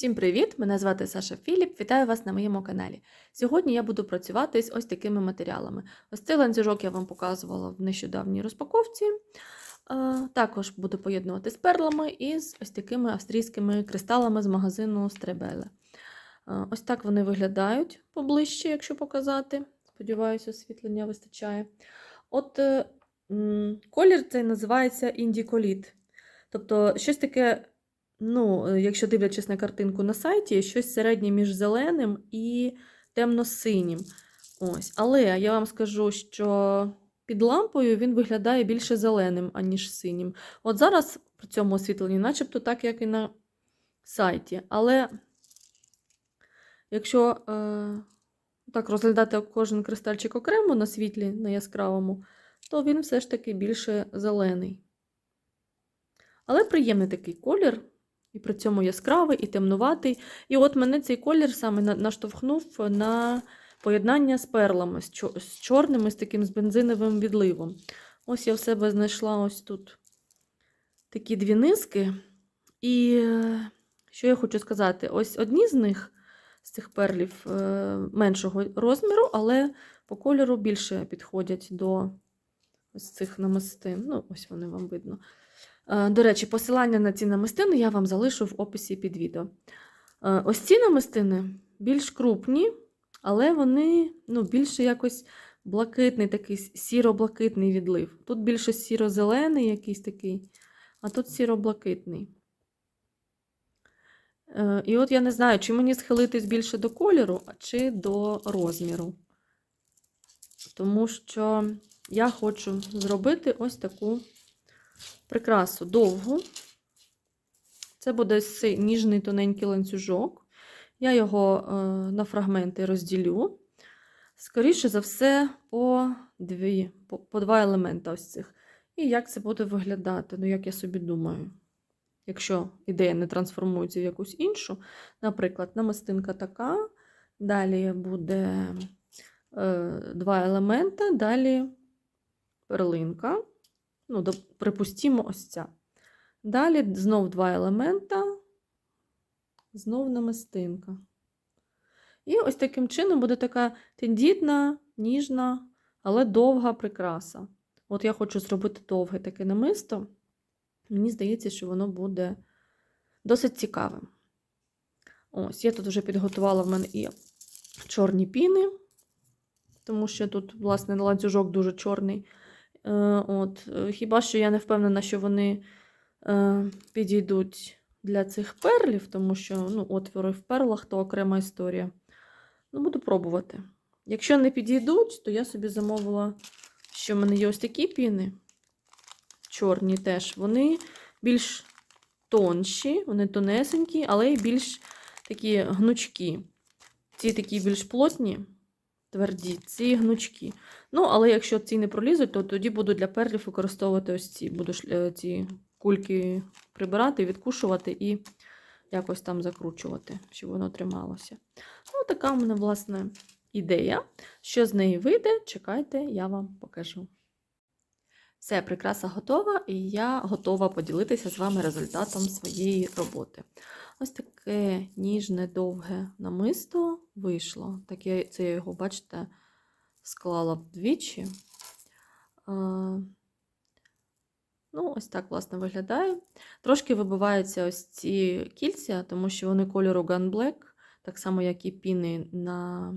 Всім привіт! Мене звати Саша Філіп. Вітаю вас на моєму каналі. Сьогодні я буду працювати з ось такими матеріалами. Ось цей ланцюжок я вам показувала в нещодавній розпаковці. Також буду поєднувати з перлами і з ось такими австрійськими кристалами з магазину Стребеле. Ось так вони виглядають поближче, якщо показати. Сподіваюся, освітлення вистачає. От е, колір цей називається індіколіт. Тобто, щось таке Ну, е, якщо дивлячись на картинку на сайті, щось середнє між зеленим і темно-синім. Ось. Але я вам скажу, що під лампою він виглядає більше зеленим, аніж синім. От зараз при цьому освітленні, начебто так, як і на сайті. Але якщо е, так розглядати кожен кристальчик окремо на світлі, на яскравому, то він все ж таки більше зелений. Але приємний такий колір. І при цьому яскравий і темнуватий. І от мене цей колір саме наштовхнув на поєднання з перлами, з чо- з чорними, з таким з бензиновим відливом. Ось я в себе знайшла ось тут такі дві низки. І е, що я хочу сказати? Ось одні з них, з цих перлів е, меншого розміру, але по кольору більше підходять до ось цих намистин. Ну, ось вони вам видно. Е, До речі, посилання на ці намистини я вам залишу в описі під відео. Е, Ось ці намистини більш крупні, але вони ну, більше якось блакитний, такий сіро-блакитний відлив. Тут більше сіро-зелений якийсь такий, а тут сіро-блакитний. Е, І от я не знаю, чи мені схилитись більше до кольору, чи до розміру. Тому що я хочу зробити ось таку прикрасу довгу. Це буде ніжний тоненький ланцюжок. Я його е, на фрагменти розділю. Скоріше за все, по, дві, по, по два елемента ось цих. І як це буде виглядати, ну, як я собі думаю. Якщо ідея не трансформується в якусь іншу, наприклад, намистинка така, далі буде е, два елемента, далі перлинка. Ну, припустімо, ось ця. Далі знов два елемента, знов намистинка. І ось таким чином буде така тендітна, ніжна, але довга прикраса. От я хочу зробити довге таке намисто. Мені здається, що воно буде досить цікавим. Ось, я тут вже підготувала в мене і чорні піни, тому що тут, власне, ланцюжок дуже чорний. Е, От, е, Хіба що я не впевнена, що вони е, підійдуть для цих перлів, тому що ну, отвори в перлах то окрема історія. Ну, буду пробувати. Якщо не підійдуть, то я собі замовила, що в мене є ось такі піни, чорні теж. Вони більш тонші, вони тонесенькі, але й більш такі гнучкі. Ці такі більш плотні, тверді, ці гнучкі. Ну, але якщо ці не пролізуть, то тоді буду для перлів використовувати ось ці. Буду е, ці кульки прибирати, відкушувати і якось там закручувати, щоб воно трималося. Ну, така в мене, власне, ідея. Що з неї вийде, чекайте, я вам покажу. Все, прикраса готова, і я готова поділитися з вами результатом своєї роботи. Ось таке ніжне, довге намисто вийшло. Таке, це я його, бачите, склала вдвічі. Ну, ось так, власне, виглядає. Трошки вибиваються ось ці кільця, тому що вони кольору Gun Black, так само, як і піни на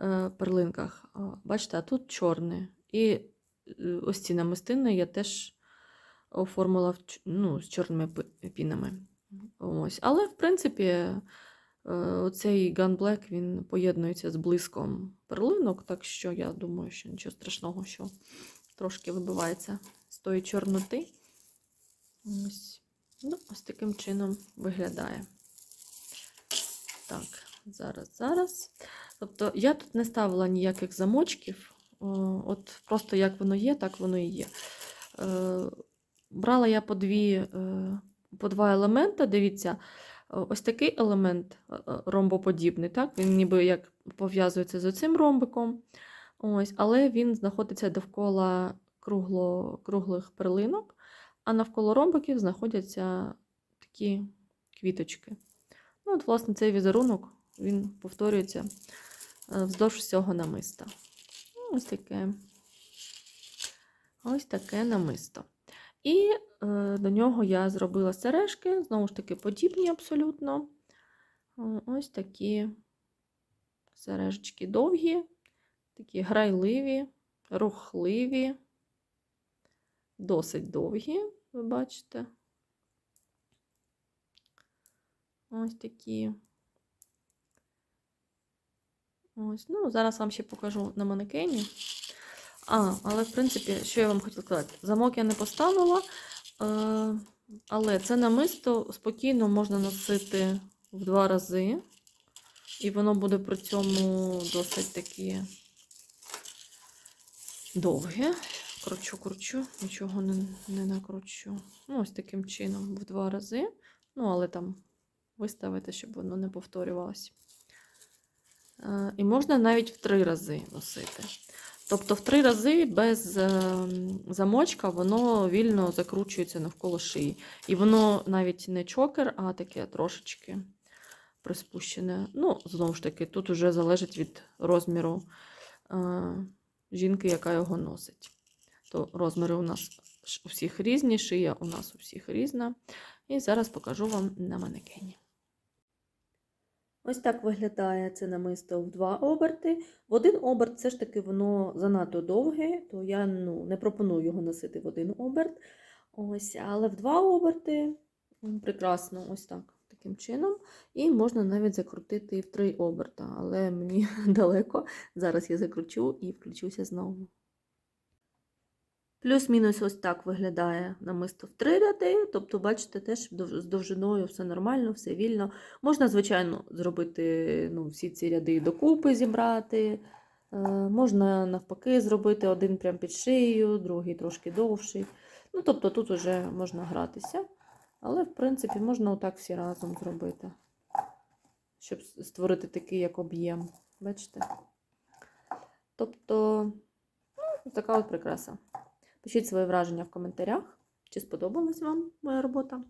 е, перлинках. Бачите, а тут чорне. І е, ось ці намистини я теж оформила ну, з чорними пінами. Ось. Але, в принципі, е, оцей Black він поєднується з блиском перлинок, так що я думаю, що нічого страшного, що трошки вибивається з тої чорноти. Ось. Ну, ось таким чином виглядає. Так, зараз, зараз. Тобто я тут не ставила ніяких замочків. От просто як воно є, так воно і є. Е, Брала я по дві, е, по два елемента. Дивіться, ось такий елемент е, е, ромбоподібний, так? Він ніби як пов'язується з оцим ромбиком. Ось, але він знаходиться довкола кругло, круглих перлинок, а навколо ромбиків знаходяться такі квіточки. Ну, от, власне, цей візерунок він повторюється е, вздовж всього намиста. Ну, Ось таке. Ось таке намисто. І е, до нього я зробила сережки, знову ж таки, подібні абсолютно. Ось такі сережечки довгі, такі грайливі, рухливі, досить довгі, ви бачите. Ось такі. Ось, ну, зараз вам ще покажу на манекені. А, але в принципі, що я вам хотіла сказати? Замок я не поставила, е, але це намисто спокійно можна носити в два рази. І воно буде при цьому досить таки довге. Кручу, кручу, нічого не, не накручу. Ну, ось таким чином в два рази. Ну, але там виставити, щоб воно не повторювалося. Е, І можна навіть в три рази носити. Тобто в три рази без е, замочка воно вільно закручується навколо шиї. І воно навіть не чокер, а таке трошечки приспущене. Ну, знову ж таки, тут вже залежить від розміру е, жінки, яка його носить. То розміри у нас у всіх різні, шия у нас у всіх різна. І зараз покажу вам на манекені. Ось так виглядає це намисто в два оберти. В один оберт все ж таки воно занадто довге, то я ну, не пропоную його носити в один оберт. Ось, але в два оберти прекрасно, ось так, таким чином. І можна навіть закрутити в три оберта, але мені далеко. Зараз я закручу і включуся знову. Плюс-мінус ось так виглядає намисто в три ряди. Тобто, бачите, теж з довжиною все нормально, все вільно. Можна, звичайно, зробити ну, всі ці ряди докупи зібрати. Е, можна навпаки зробити один прям під шиєю, другий трошки довший. Ну, тобто тут вже можна гратися. Але, в принципі, можна отак всі разом зробити, щоб створити такий як об'єм. Бачите? Тобто, ну, така от прикраса. Пишіть свої враження в коментарях, чи сподобалась вам моя робота.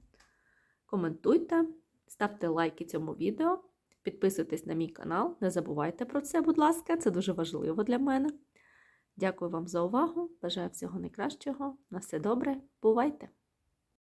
Коментуйте, ставте лайки цьому відео, підписуйтесь на мій канал. Не забувайте про це, будь ласка, це дуже важливо для мене. Дякую вам за увагу. Бажаю всього найкращого. На все добре. Бувайте!